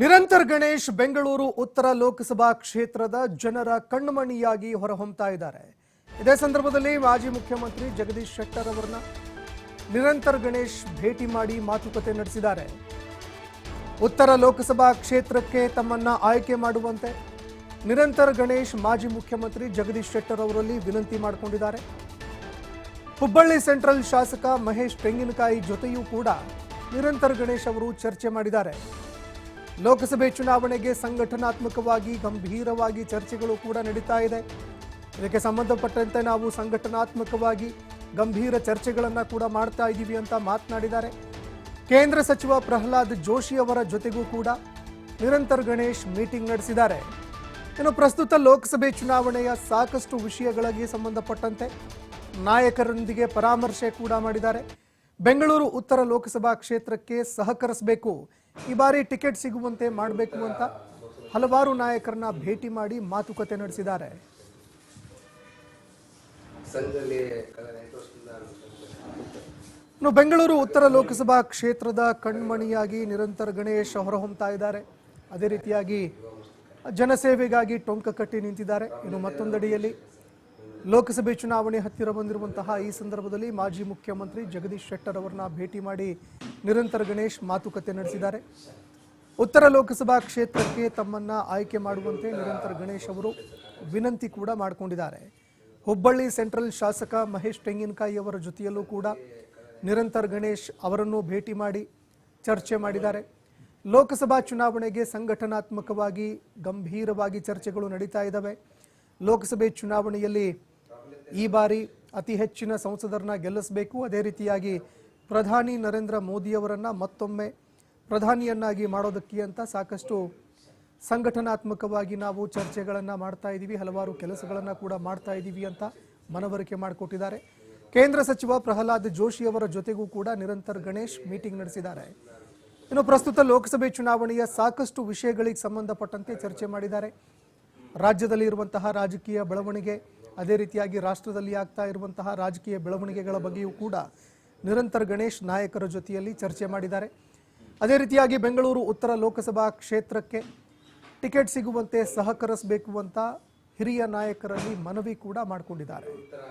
ನಿರಂತರ್ ಗಣೇಶ್ ಬೆಂಗಳೂರು ಉತ್ತರ ಲೋಕಸಭಾ ಕ್ಷೇತ್ರದ ಜನರ ಕಣ್ಮಣಿಯಾಗಿ ಹೊರಹೊಮ್ತಾ ಇದ್ದಾರೆ. ಇದೇ ಸಂದರ್ಭದಲ್ಲಿ ಮಾಜಿ ಮುಖ್ಯಮಂತ್ರಿ ಜಗದೀಶ್ ಶೆಟ್ಟರ್ ಅವರನ್ನ ನಿರಂತರ್ ಗಣೇಶ್ ಭೇಟಿ ಮಾಡಿ ಮಾತುಕತೆ ನಡೆಸಿದ್ದಾರೆ. ಉತ್ತರ ಲೋಕಸಭಾ ಕ್ಷೇತ್ರಕ್ಕೆ ತಮ್ಮನ್ನ ಆಯ್ಕೆ ಮಾಡುವಂತೆ ನಿರಂತರ್ ಗಣೇಶ್ ಮಾಜಿ ಮುಖ್ಯಮಂತ್ರಿ ಜಗದೀಶ್ ಶೆಟ್ಟರ್ ಅವರಲ್ಲಿ ವಿನಂತಿ ಮಾಡಿಕೊಂಡಿದ್ದಾರೆ. ಹುಬ್ಬಳ್ಳಿ ಸೆಂಟ್ರಲ್ ಶಾಸಕ ಮಹೇಶ್ ತೆಂಗಿನಕಾಯಿ ಜೊತೆಯೂ ಕೂಡ ನಿರಂತರ್ ಗಣೇಶ್ ಅವರು ಚರ್ಚೆ ಮಾಡಿದ್ದಾರೆ. ಲೋಕಸಭೆ ಚುನಾವಣೆಗೆ ಸಂಘಟನಾತ್ಮಕವಾಗಿ ಗಂಭೀರವಾಗಿ ಚರ್ಚೆಗಳು ಕೂಡ ನಡೀತಾ ಇದೆ. ಇದಕ್ಕೆ ಸಂಬಂಧಪಟ್ಟಂತೆ ನಾವು ಸಂಘಟನಾತ್ಮಕವಾಗಿ ಗಂಭೀರ ಚರ್ಚೆಗಳನ್ನು ಕೂಡ ಮಾಡ್ತಾ ಇದ್ದೀವಿ ಅಂತ ಮಾತನಾಡಿದ್ದಾರೆ. ಕೇಂದ್ರ ಸಚಿವ ಪ್ರಹ್ಲಾದ್ ಜೋಶಿ ಅವರ ಜೊತೆಗೂ ಕೂಡ ನಿರಂತರ್ ಗಣೇಶ್ ಮೀಟಿಂಗ್ ನಡೆಸಿದ್ದಾರೆ. ಇನ್ನು ಪ್ರಸ್ತುತ ಲೋಕಸಭೆ ಚುನಾವಣೆಯ ಸಾಕಷ್ಟು ವಿಷಯಗಳಿಗೆ ಸಂಬಂಧಪಟ್ಟಂತೆ ನಾಯಕರೊಂದಿಗೆ ಪರಾಮರ್ಶೆ ಕೂಡ ಮಾಡಿದ್ದಾರೆ. ಬೆಂಗಳೂರು ಉತ್ತರ ಲೋಕಸಭಾ ಕ್ಷೇತ್ರಕ್ಕೆ ಸಹಕರಿಸಬೇಕು. ಈ ಬಾರಿ ಟಿಕೆಟ್ ಸಿಗುವಂತೆ ಮಾಡಬೇಕು ಅಂತ ಹಲವಾರು ನಾಯಕರನ್ನ ಭೇಟಿ ಮಾಡಿ ಮಾತುಕತೆ ನಡೆಸಿದ್ದಾರೆ. ಇನ್ನು ಬೆಂಗಳೂರು ಉತ್ತರ ಲೋಕಸಭಾ ಕ್ಷೇತ್ರದ ಕಣ್ಮಣಿಯಾಗಿ ನಿರಂತರ ಗಣೇಶ್ ಹೊರಹೊಮ್ತಾ ಇದ್ದಾರೆ. ಅದೇ ರೀತಿಯಾಗಿ ಜನಸೇವೆಗಾಗಿ ಟೊಂಕ ಕಟ್ಟಿ ನಿಂತಿದ್ದಾರೆ. ಇನ್ನು ಮತ್ತೊಂದಡಿಯಲ್ಲಿ ಲೋಕಸಭೆ ಚುನಾವಣೆ ಹತ್ತಿರ ಬಂದಿರುವಂತಹ ಈ ಸಂದರ್ಭದಲ್ಲಿ ಮಾಜಿ ಮುಖ್ಯಮಂತ್ರಿ ಜಗದೀಶ್ ಶೆಟ್ಟರ್ ಅವರನ್ನ ಭೇಟಿ ಮಾಡಿ ನಿರಂತರ ಗಣೇಶ್ ಮಾತುಕತೆ ನಡೆಸಿದ್ದಾರೆ. ಉತ್ತರ ಲೋಕಸಭಾ ಕ್ಷೇತ್ರಕ್ಕೆ ತಮ್ಮನ್ನ ಆಯ್ಕೆ ಮಾಡುವಂತೆ ನಿರಂತರ ಗಣೇಶ್ ಅವರು ವಿನಂತಿ ಕೂಡ ಮಾಡಿಕೊಂಡಿದ್ದಾರೆ. ಹುಬ್ಬಳ್ಳಿ ಸೆಂಟ್ರಲ್ ಶಾಸಕ ಮಹೇಶ್ ತೆಂಗಿನಕಾಯಿ ಅವರ ಜೊತೆಯಲ್ಲೂ ಕೂಡ ನಿರಂತರ ಗಣೇಶ್ ಅವರನ್ನು ಭೇಟಿ ಮಾಡಿ ಚರ್ಚೆ ಮಾಡಿದ್ದಾರೆ. ಲೋಕಸಭಾ ಚುನಾವಣೆಗೆ ಸಂಘಟನಾತ್ಮಕವಾಗಿ ಗಂಭೀರವಾಗಿ ಚರ್ಚೆಗಳು ನಡೀತಾ ಇದ್ದಾವೆ. ಲೋಕಸಭೆ ಚುನಾವಣೆಯಲ್ಲಿ ಈ ಬಾರಿ ಅತಿ ಹೆಚ್ಚಿನ ಸಂಸದರನ್ನ ಗೆಲ್ಲಿಸಬೇಕು. ಅದೇ ರೀತಿಯಾಗಿ ಪ್ರಧಾನಿ ನರೇಂದ್ರ ಮೋದಿಯವರನ್ನ ಮತ್ತೊಮ್ಮೆ ಪ್ರಧಾನಿಯನ್ನಾಗಿ ಮಾಡೋದಕ್ಕೆ ಅಂತ ಸಾಕಷ್ಟು ಸಂಘಟನಾತ್ಮಕವಾಗಿ ನಾವು ಚರ್ಚೆಗಳನ್ನು ಮಾಡ್ತಾ ಇದ್ದೀವಿ ಹಲವಾರು ಕೆಲಸಗಳನ್ನು ಕೂಡ ಮಾಡ್ತಾ ಇದ್ದೀವಿ ಅಂತ ಮನವರಿಕೆ ಮಾಡಿಕೊಟ್ಟಿದ್ದಾರೆ. ಕೇಂದ್ರ ಸಚಿವ ಪ್ರಹ್ಲಾದ್ ಜೋಶಿ ಅವರ ಜೊತೆಗೂ ಕೂಡ ನಿರಂತರ ಗಣೇಶ್ ಮೀಟಿಂಗ್ ನಡೆಸಿದ್ದಾರೆ. ಇನ್ನು ಪ್ರಸ್ತುತ ಲೋಕಸಭೆ ಚುನಾವಣೆಯ ಸಾಕಷ್ಟು ವಿಷಯಗಳಿಗೆ ಸಂಬಂಧಪಟ್ಟಂತೆ ಚರ್ಚೆ ಮಾಡಿದ್ದಾರೆ. ರಾಜ್ಯದಲ್ಲಿ ಇರುವಂತಹ ರಾಜಕೀಯ ಬೆಳವಣಿಗೆ ಅದೇ ರೀತಿಯಾಗಿ ರಾಷ್ಟ್ರದಲ್ಲಿ ಆಗ್ತಾ ಇರುವಂತಹ ರಾಜಕೀಯ ಬೆಳವಣಿಗೆಗಳ ಬಗ್ಗೆಯೂ ಕೂಡ ನಿರಂತರ ಗಣೇಶ್ ನಾಯಕರ ಜೊತೆಯಲ್ಲಿ ಚರ್ಚೆ ಮಾಡಿದ್ದಾರೆ. ಅದೇ ರೀತಿಯಾಗಿ ಬೆಂಗಳೂರು ಉತ್ತರ ಲೋಕಸಭಾ ಕ್ಷೇತ್ರಕ್ಕೆ ಟಿಕೆಟ್ ಸಿಗುವಂತೆ ಸಹಕರಿಸಬೇಕು ಅಂತ ಹಿರಿಯ ನಾಯಕರಲ್ಲಿ ಮನವಿ ಕೂಡ ಮಾಡಿಕೊಂಡಿದ್ದಾರೆ. ಉತ್ತರ